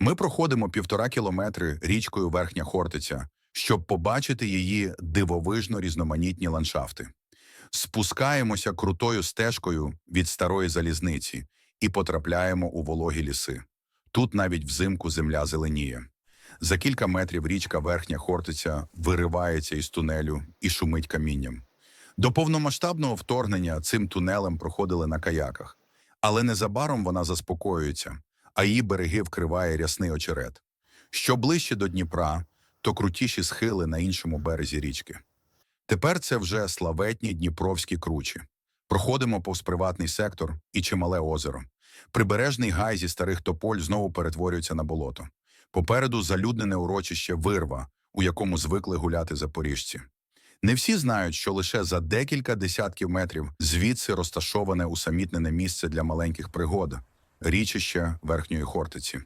Ми проходимо півтора кілометри річкою Верхня Хортиця, щоб побачити її дивовижно різноманітні ландшафти. Спускаємося крутою стежкою від старої залізниці і потрапляємо у вологі ліси. Тут навіть взимку земля зеленіє. За кілька метрів річка Верхня Хортиця виривається із тунелю і шумить камінням. До повномасштабного вторгнення цим тунелем проходили на каяках, але незабаром вона заспокоюється, а її береги вкриває рясний очерет. Що ближче до Дніпра, то крутіші схили на іншому березі річки. Тепер це вже славетні Дніпровські кручі. Проходимо повз приватний сектор і чимале озеро. Прибережний гай зі старих тополь знову перетворюється на болото. Попереду залюднене урочище Вирва, у якому звикли гуляти запоріжці. Не всі знають, що лише за декілька десятків метрів звідси розташоване усамітнене місце для маленьких пригод річище Верхньої Хортиці.